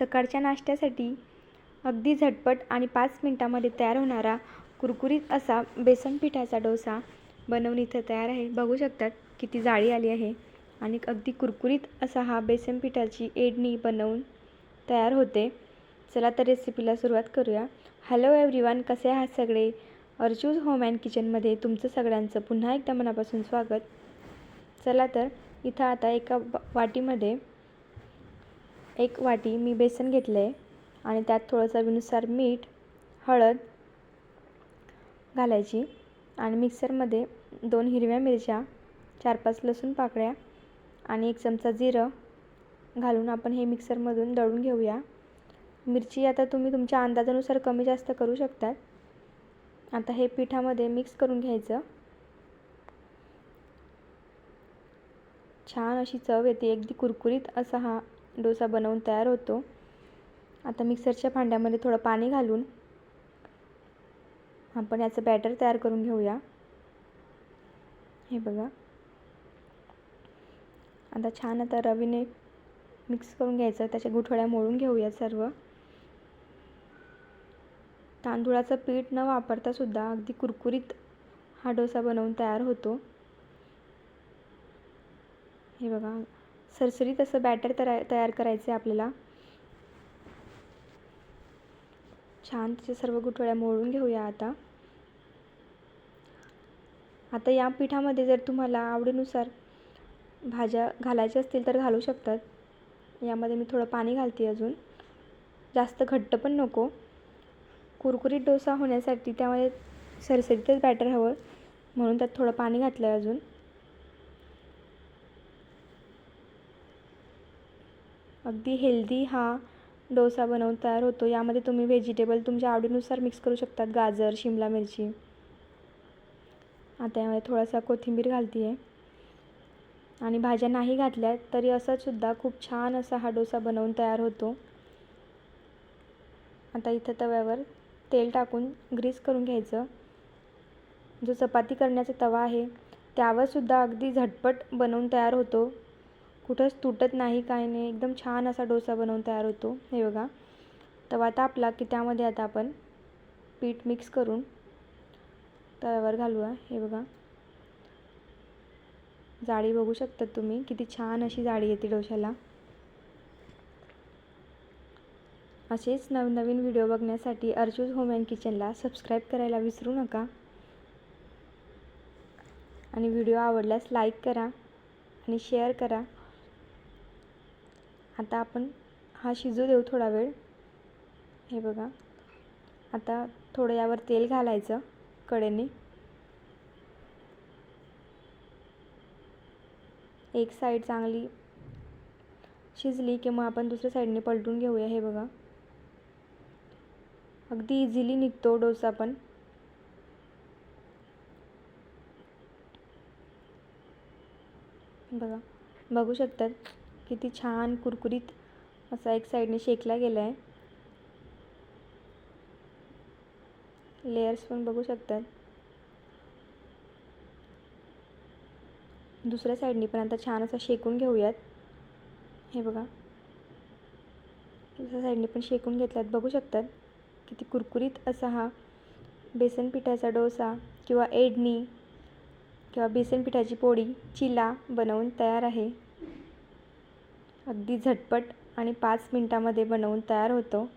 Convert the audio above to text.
सकाळच्या नाश्त्यासाठी अगदी झटपट आणि पाच मिनटामध्ये तयार होणारा कुरकुरीत असा बेसन पिठाचा डोसा बनवून इथं तयार आहे. बघू शकतात किती जाळी आली आहे. आणि अगदी कुरकुरीत असा हा बेसन पिठाची एडणी बनवून तयार होते. चला तर रेसिपीला सुरुवात करूया. हॅलो एव्हरीवन कसे आहात सगळे? अर्चूज होम अँड किचनमध्ये तुमचं सगळ्यांचं पुन्हा एकदा मनापासून स्वागत. चला तर इथं आता एका वाटीमध्ये एक वाटी मी बेसन घेतलं आहे आणि त्यात थोडं चवीनुसार मीठ हळद घालायची आणि मिक्सरमध्ये दोन हिरव्या मिरच्या चार पाच लसूण पाकळ्या आणि एक चमचा जिरं घालून आपण हे मिक्सरमधून दळून घेऊया. मिरची आता तुम्ही तुमच्या अंदाजानुसार कमी जास्त करू शकतात. आता हे पिठामध्ये मिक्स करून घ्यायचं. छान अशी चव येते अगदी कुरकुरीत असा हा डोसा बनवून तयार होतो. आता मिक्सरच्या भांड्यामध्ये थोडं पाणी घालून आपण याचं बॅटर तयार करून घेऊया. हे बघा. आता छान आता रवीने मिक्स करून घ्यायचं त्याच्या गुठळ्या मोडून घेऊया सर्व. तांदूळाचं पीठ न वापरता सुद्धा अगदी कुरकुरीत हा डोसा बनवून तयार होतो. हे बघा. सरसरीत असं बॅटर तयार तयार करायचं आहे आपल्याला. छान त्याच्या सर्व गुठळ्या मोडून घेऊया आता. आता या पिठामध्ये जर तुम्हाला आवडीनुसार भाज्या घालायच्या असतील तर घालू शकतात. यामध्ये मी थोडं पाणी घालते अजून. जास्त घट्ट पण नको. कुरकुरीत डोसा होण्यासाठी त्यामध्ये सरसरीतच बॅटर हवं. म्हणून त्यात थोडं पाणी घातलं आहे अजून. अगदी हेल्दी हा डोसा बनवून तयार होतो. यामध्ये तुम्ही व्हेजिटेबल तुमच्या आवडीनुसार मिक्स करू शकतात. गाजर शिमला मिरची. आता यामध्ये थोडासा कोथिंबीर घालते आहे आणि भाज्या नाही घातल्या तरी असंच सुद्धा खूप छान असा हा डोसा बनवून तयार होतो. आता इथं तव्यावर तेल टाकून ग्रीस करून घ्यायचं. जो चपाती करण्याचा तवा आहे त्यावर सुद्धा अगदी झटपट बनवून तयार होतो. कुठंच तुटत नाही काय नाही. एकदम छान असा डोसा बनवून तयार होतो. हे बघा. तवा तापला की त्यामध्ये आता आपण पीठ मिक्स करून तव्यावर घालूया. हे बघा. जाळी बघू शकतात तुम्ही. किती छान अशी जाळी येते डोशाला असेच नवनवीन व्हिडिओ बघण्यासाठी अर्चूज होम अँड किचनला सबस्क्राईब करायला विसरू नका. आणि व्हिडिओ आवडल्यास लाईक करा आणि शेअर करा. आता आपण हा शिजू देऊ थोडा वेळ. हे बघा. आता थोडं यावर तेल घालायचं कडेने. एक साईड चांगली शिजली की मग आपण दुसऱ्या साईडने पलटून घेऊया. हे बघा. अगदी इझिली निघतो डोसा पण. बघा. बघू शकतात? किती छान कुरकुरीत असा एक साईडने शेकला गेला आहे लेयर्स पण बघू शकतात. दुसऱ्या साईडने पण आता छान असा शेकून घेऊयात. हे बघा. दुसऱ्या साईडने पण शेकून घेतल्यात. बघू शकतात किती कुरकुरीत असा हा बेसन पिठाचा डोसा किंवा एडणी किंवा बेसन पिठाची पोळी चिला बनवून तयार आहे. अगदी झटपट आणि पाच मिनटामध्ये बनवून तयार होतो.